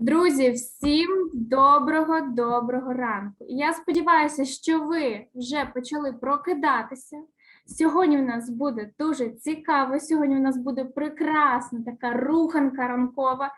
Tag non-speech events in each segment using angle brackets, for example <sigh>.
Друзі, всім доброго доброго ранку. Я сподіваюся, що ви вже почали прокидатися. Сьогодні в нас буде дуже цікаво. Сьогодні в нас буде прекрасна така руханка ранкова.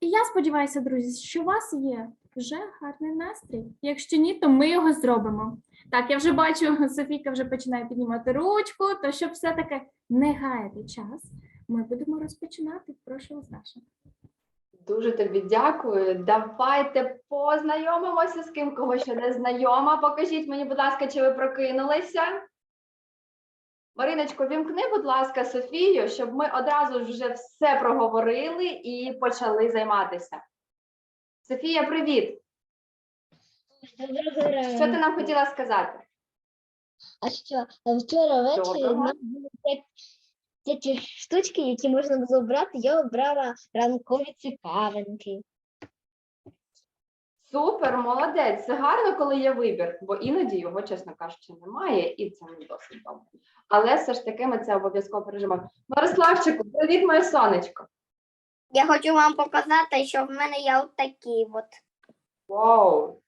І я сподіваюся, друзі, що у вас є вже гарний настрій. Якщо ні, то ми його зробимо. Так, я вже бачу, <laughs> Софійка вже починає піднімати ручку, то щоб все-таки не гаяти час, ми будемо розпочинати. Прошу вас, Даша. Дуже тобі дякую. Давайте познайомимося з ким, кого ще не знайома. Покажіть мені, будь ласка, чи ви прокинулися. Мариночко, вімкни, будь ласка, Софію, щоб ми одразу вже все проговорили і почали займатися. Софія, привіт! Доброго ранку. Що ти нам хотіла сказати? А що, вчора ввечері Доброго. нам були ті- ті штучки, які можна було брати. Я обрала ранкові цікавинки. Супер, молодець. Це гарно, коли є вибір, бо іноді його, чесно кажучи, немає, і це не досить добре. Але все ж таки ми це обов'язково переживемо. Мирославчику, привіт, моє сонечко. Я хочу вам показати, що в мене є отакі от. Вау!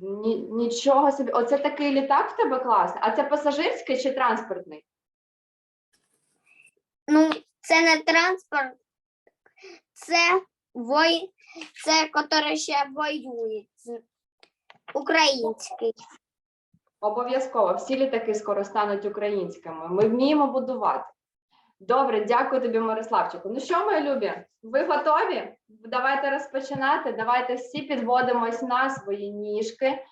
Ні, нічого собі. Оце такий літак в тебе класний. А це пасажирський чи транспортний? Ну, це не транспорт, це вой, це який ще воює. Український. Обов'язково. Всі літаки скоро стануть українськими. Ми вміємо будувати. Добре, дякую тобі, Мирославчику. Ну що, мої любі, ви готові? Давайте розпочинати. Давайте всі підводимось на свої ніжки.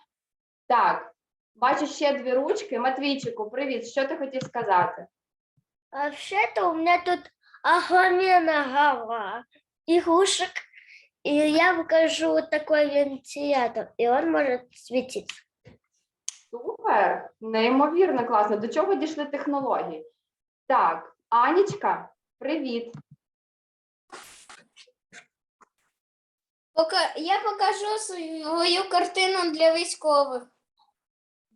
Так, бачу ще дві ручки. Матвійчику, привіт. Що ти хотів сказати? А вообще-то у меня тут огроменная гора игрушек. И я покажу вот такой вентилятор, и он может светить. Супер, неймовірно класно. До чого дійшли технології? Так, Анічка, привіт. Я покажу свою картину для військових.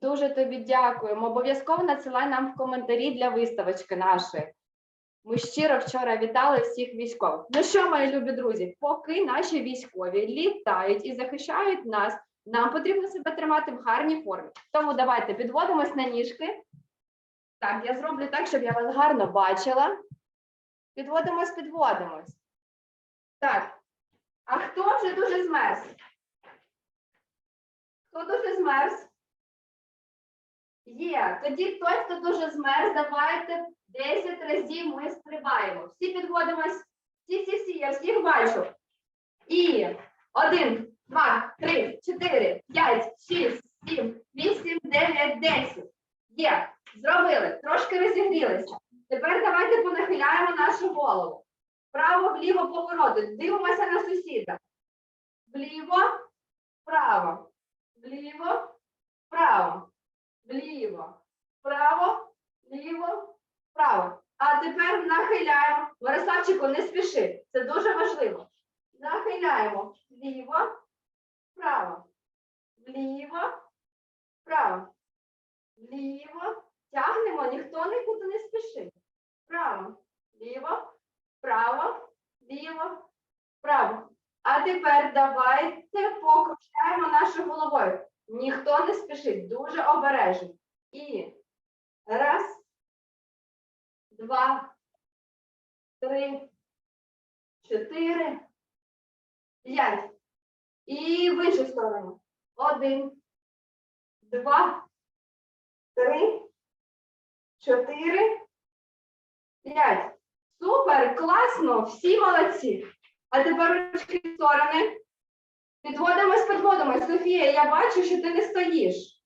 Дуже тобі дякуємо. Обов'язково надсилай нам в коментарі для виставочки нашої. Ми щиро вчора вітали всіх військових. Ну що, мої любі друзі, поки наші військові літають і захищають нас, нам потрібно себе тримати в гарній формі. Тому давайте підводимось на ніжки. Так, я зроблю так, щоб я вас гарно бачила. Підводимось, підводимось. Так. А хто вже дуже змерз? Хто дуже змерз? Є. Тоді той, хто дуже змерз, давайте 10 разів ми стрибаємо. Всі підводимось. Всі, всі, всі, я всіх бачу. І один, два, три, чотири, п'ять, шість, сім, вісім, дев'ять, десять. Є. Зробили. Трошки розігрілися. Тепер давайте понахиляємо нашу голову. Вправо, вліво повороти. Дивимося на сусіда. Вліво, вправо. Вліво, вправо вліво, вправо, вліво, вправо. А тепер нахиляємо. Мирославчику, не спіши. Це дуже важливо. Нахиляємо вліво, вправо, вліво, вправо, вліво. Тягнемо, ніхто нікуди не спішить. Вправо, вліво, вправо, вліво, вправо. А тепер давайте покружаємо нашою головою. Ніхто не спішить, дуже обережно. І раз, два, три, чотири, п'ять. І в іншу сторону. Один, два, три, чотири, п'ять. Супер, класно, всі молодці. А тепер ручки в сторони. Підводимось, підводимось. Софія, я бачу, що ти не стоїш.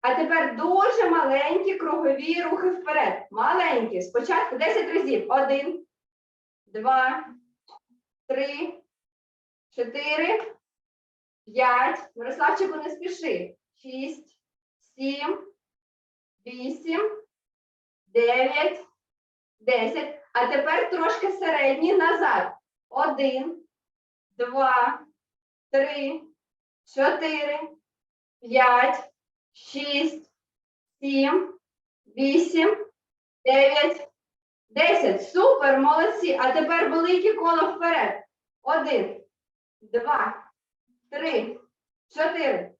А тепер дуже маленькі кругові рухи вперед. Маленькі. Спочатку 10 разів. Один, два, три, чотири, п'ять. Мирославчику, не спіши. Шість, сім, вісім, дев'ять, десять. А тепер трошки середні назад. Один, два три, чотири, п'ять, шість, сім, вісім, дев'ять, десять. Супер, молодці. А тепер велике коло вперед. Один, два, три, чотири,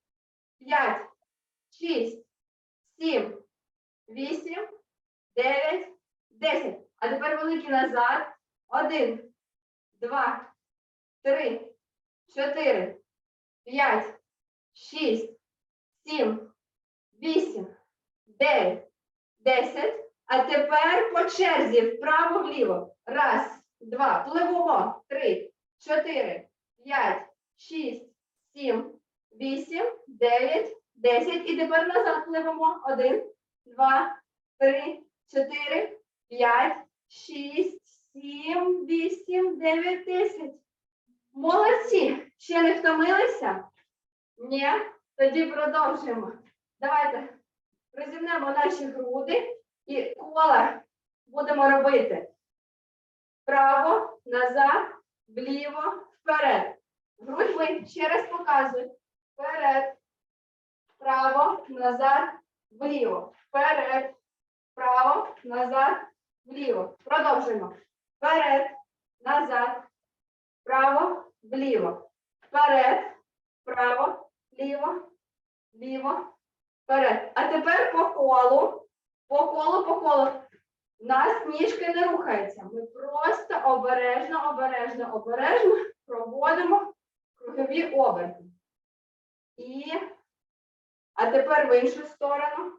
п'ять, шість, сім, вісім, дев'ять, десять. А тепер великі назад. Один, два, три, чотири, п'ять, шість, сім, вісім, дев'ять, десять. А тепер по черзі вправо-вліво. Раз, два. Пливемо. Три, чотири, п'ять, шість, сім, вісім, дев'ять, десять. І тепер назад пливемо. Один, два, три, чотири, п'ять, шість, сім, вісім, дев'ять, десять. Молодці! Ще не втомилися? Ні? Тоді продовжуємо. Давайте розімнемо наші груди і кола будемо робити. Вправо, назад, вліво, вперед. Грудьми ще раз показую. Вперед. Вправо, назад, вліво. Вперед. Вправо, назад, вліво. Продовжуємо. Вперед, назад, вправо, вліво. Вперед, вправо, вліво, вліво, вперед. А тепер по колу. По колу, по колу. У нас ніжки не рухаються. Ми просто обережно, обережно, обережно проводимо кругові оберти. І. А тепер в іншу сторону.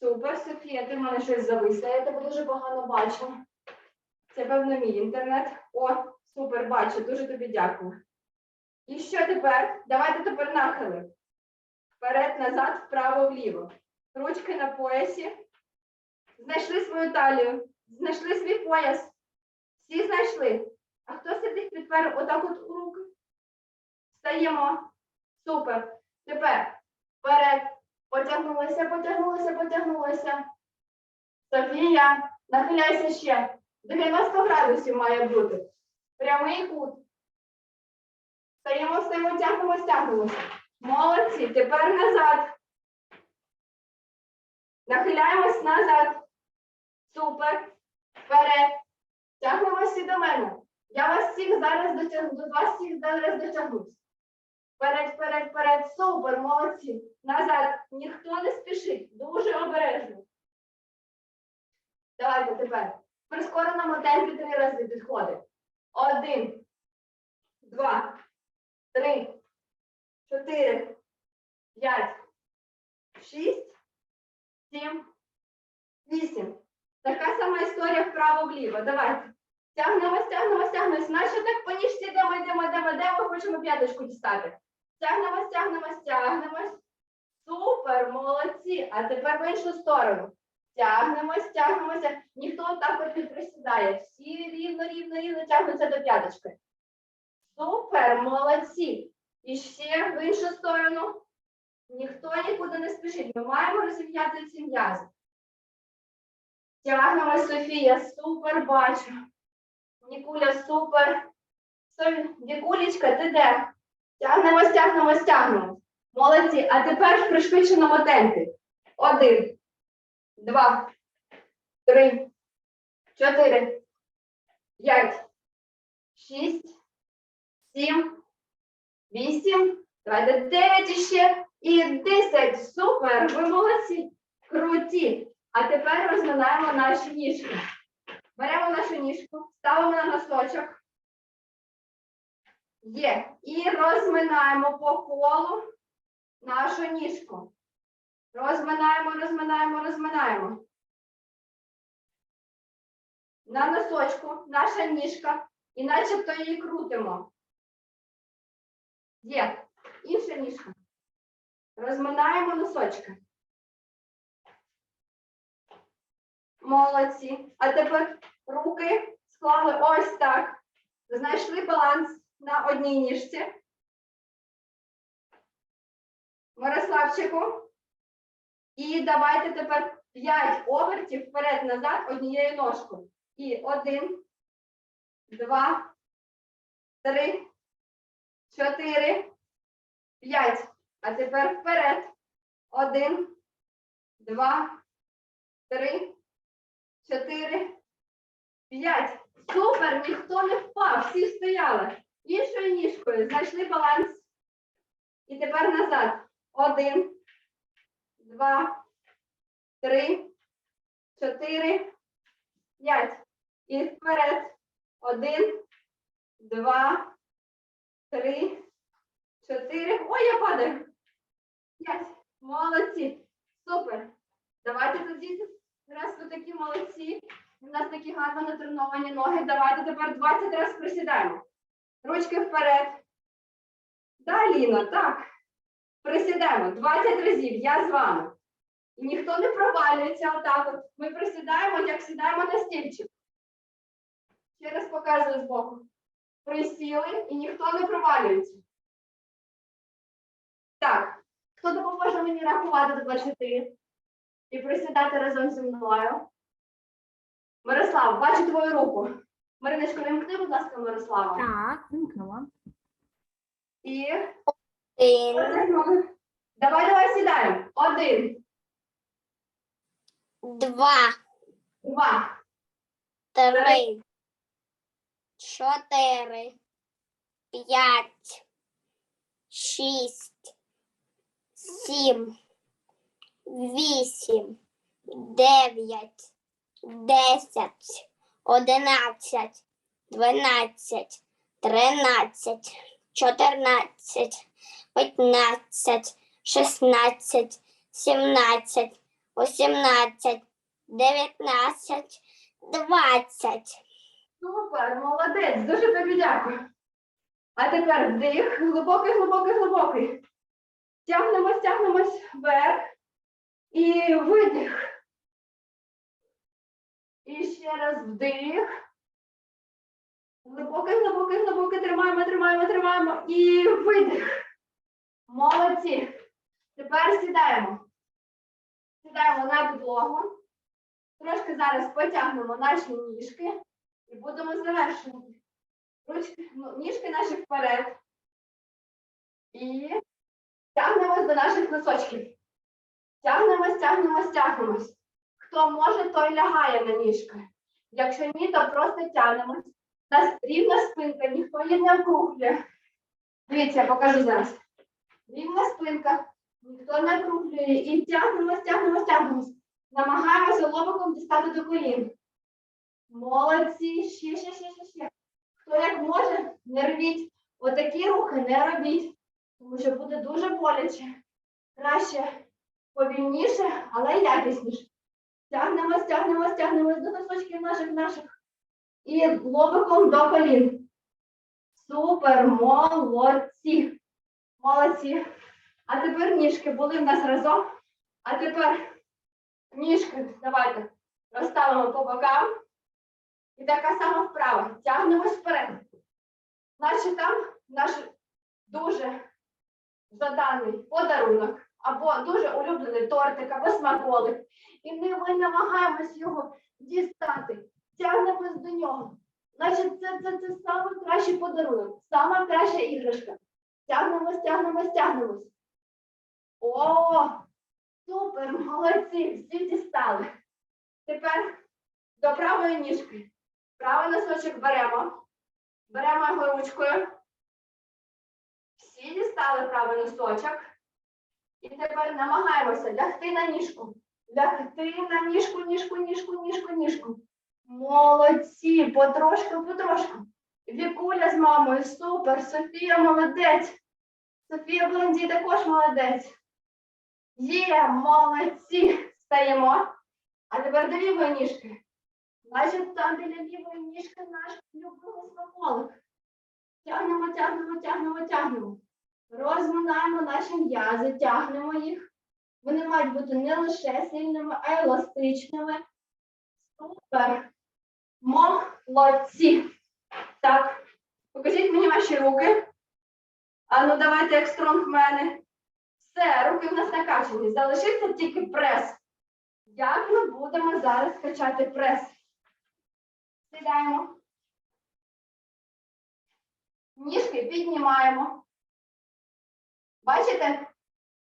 Супер, Софія, ти в мене щось зависла, я тебе дуже погано бачу. Це, певно, мій інтернет. О, супер, бачу, дуже тобі дякую. І що тепер? Давайте тепер нахили. Вперед, назад, вправо, вліво. Ручки на поясі. Знайшли свою талію. Знайшли свій пояс. Всі знайшли. А хто сидить підпер отак от у руки? Встаємо. Супер. Тепер вперед. Потягнулися, потягнулися, потягнулися. Софія, нахиляйся ще. 90 градусів має бути. Прямий кут. Стаємо, стаємо, тягнемо, стягнемося. Молодці. Тепер назад. Нахиляємось назад. Супер. Вперед. Тягнемося до мене. Я вас всіх зараз дотягну. До вас всіх зараз дотягнусь. Вперед, вперед, вперед. Супер, молодці. Назад. Ніхто не спішить. Дуже обережно. Давайте тепер. В прискореному темпі три рази підходить. Один, два, три, чотири, п'ять, шість, сім, вісім. Така сама історія вправо-вліво. Давайте. Тягнемо, стягнемо, стягнемось. Наче так по ніжці йдемо, йдемо, йдемо, йдемо, хочемо п'яточку дістати. Стягнемо, стягнемо, стягнемось. Супер, молодці. А тепер в іншу сторону. Тягнемось, тягнемося. Ніхто так не присідає. Всі рівно, рівно, рівно тягнуться до п'яточки. Супер, молодці. І ще в іншу сторону. Ніхто нікуди не спішить. Ми маємо розім'яти ці м'язи. Тягнемо, Софія, супер, бачу. Нікуля, супер. Вікулечка, ти де? Тягнемо, тягнемо, тягнемо. Молодці. А тепер в пришвидшеному темпі. Один, два, три, чотири, п'ять, шість, сім, вісім, давайте дев'ять іще і десять. Супер! Ви молодці! Круті! А тепер розминаємо наші ніжки. Беремо нашу ніжку, ставимо на носочок. Є. І розминаємо по колу нашу ніжку. Розминаємо, розминаємо, розминаємо. На носочку наша ніжка. І начебто її крутимо. Є. Інша ніжка. Розминаємо носочки. Молодці. А тепер руки склали ось так. Знайшли баланс на одній ніжці. Мирославчику. І давайте тепер 5 обертів вперед-назад однією ножкою. І один, два, три, чотири, п'ять. А тепер вперед. Один, два, три, чотири, п'ять. Супер, ніхто не впав, всі стояли. Іншою ніжкою знайшли баланс. І тепер назад. Один, два, три, чотири, п'ять. І вперед. Один, два, три, чотири. Ой, я падаю. П'ять. Молодці. Супер. Давайте тоді, раз ви такі молодці. У нас такі гарно натреновані ноги. Давайте тепер 20 разів присідаємо. Ручки вперед. Да, Ліна, так. Присідаємо 20 разів. Я з вами. І ніхто не провалюється отак. От. Ми присідаємо, як сідаємо на стільчик. Ще раз показую збоку. Присіли і ніхто не провалюється. Так. Хто допоможе мені рахувати до 20 і присідати разом зі мною? Мирослав, бачу твою руку. Мариночко, вимкни, будь ласка, Мирослава. Так, вимкнула. І Один. Давай, давай сідаємо. Один, два, два, три, чотири, п'ять, шість, сім, вісім, дев'ять, десять, одинадцять, дванадцять, тринадцять, чотирнадцять, п'ятнадцять, шістнадцять, сімнадцять, вісімнадцять, дев'ятнадцять, двадцять. Супер, молодець, дуже тобі дякую. А тепер вдих, глибокий, глибокий, глибокий. Тягнемось, тягнемось вверх. І видих. І ще раз вдих. Глибокий, глибокий, глибокий. Тримаємо, тримаємо, тримаємо. І видих. Молодці. Тепер сідаємо. Сідаємо на підлогу. Трошки зараз потягнемо наші ніжки. І будемо завершувати. Ручки, ну, ніжки наші вперед. І тягнемось до наших носочків. Тягнемось, тягнемось, тягнемось. Хто може, той лягає на ніжки. Якщо ні, то просто тягнемось. Нас рівна спинка, ніхто її не округлює. Дивіться, я покажу зараз. Рівна спинка, ніхто не округлює. І тягнемось, тягнемось, тягнемось. Намагаємося лобиком дістати до колін. Молодці, ще, ще, ще, ще, ще. Хто як може, не рвіть. Отакі рухи не робіть, тому що буде дуже боляче. Краще повільніше, але якісніше. Тягнемось, тягнемось, тягнемось до носочків наших наших. І лобиком до колін. Супер, молодці. Молодці. А тепер ніжки були в нас разом. А тепер ніжки давайте розставимо по бокам. І така сама вправа. Тягнемось вперед. Наче там наш дуже жаданий подарунок або дуже улюблений тортик або смаколик. І ми намагаємось його дістати. Тягнемось до нього. Значить, це, це, це саме кращий подарунок, сама краща іграшка. Тягнемось, тягнемось, тягнемось. О, супер, молодці, всі дістали. Тепер до правої ніжки. Правий носочок беремо. Беремо його ручкою. Всі дістали правий носочок. І тепер намагаємося лягти на ніжку. Лягти на ніжку, ніжку, ніжку, ніжку, ніжку. Молодці, потрошку, потрошку. Вікуля з мамою, супер. Софія молодець. Софія Блонді також молодець. Є, молодці. Стаємо. А тепер до лівої ніжки. Значить, там біля лівої ніжки наш улюблений смаколик. Тягнемо, тягнемо, тягнемо, тягнемо. Розминаємо наші м'язи, тягнемо їх. Вони мають бути не лише сильними, а й еластичними. Супер. Молодці. Так, покажіть мені ваші руки. А ну давайте як стронгмени. Все, руки в нас накачані. Залишився тільки прес. Як ми будемо зараз качати прес? Сідаємо. Ніжки піднімаємо. Бачите?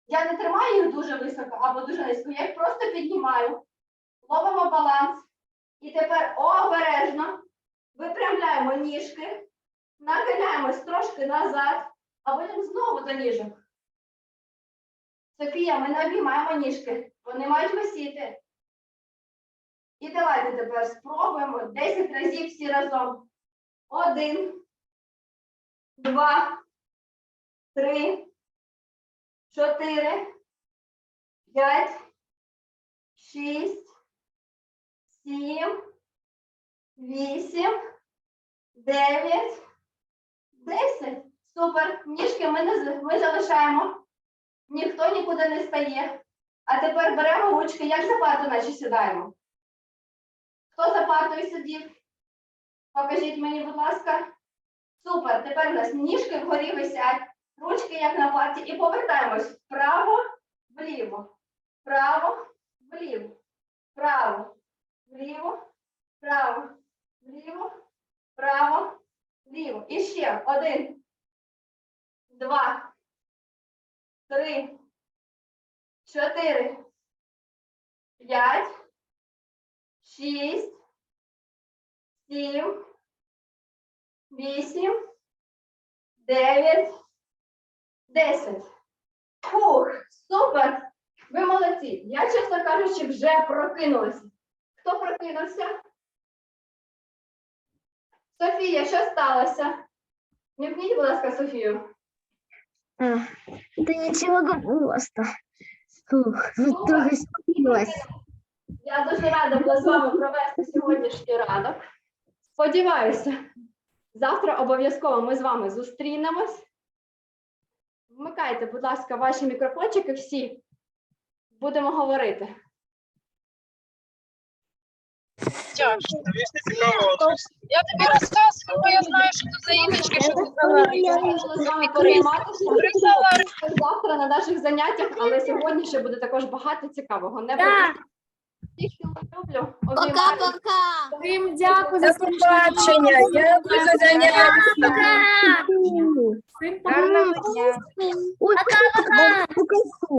Я не тримаю їх дуже високо або дуже низько, я їх просто піднімаю. Ловимо баланс. І тепер обережно Випрямляємо ніжки, нахиляємось трошки назад, а потім знову до ніжок. Софія, ми не обіймаємо ніжки, вони мають висіти. І давайте тепер спробуємо 10 разів всі разом. Один, два, три, чотири, п'ять, шість, сім, вісім, дев'ять, десять. Супер. Ніжки ми, не, ми залишаємо. Ніхто нікуди не стає. А тепер беремо ручки, як за парту, наче сідаємо. Хто за партою сидів? Покажіть мені, будь ласка. Супер. Тепер у нас ніжки вгорі висять, ручки як на парті, і повертаємось вправо, вліво, вправо, вліво, вправо, вліво, вправо, вліво, вправо, вліво. І ще один, два, три, чотири, п'ять, шість, сім, вісім, дев'ять, десять. Фух, супер! Ви молодці. Я, чесно кажучи, вже прокинулася. Хто прокинувся? Софія, що сталося? Нюхніть, будь ласка, Софію. Да ничего просто. Фух, вот только Я дуже рада була з вами провести сьогоднішній ранок. Сподіваюся, завтра обов'язково ми з вами зустрінемось. Вмикайте, будь ласка, ваші мікрофончики всі. Будемо говорити. Я тобі розказую, бо я знаю, що тут за іграшки, що ти брала. Я буду з вами перейматися завтра на наших заняттях, але сьогодні ще буде також багато цікавого. Не Да. Всіх люблю. Пока-пока. Всім дякую за побачення. Дякую за заняття. Пока-пока. пока.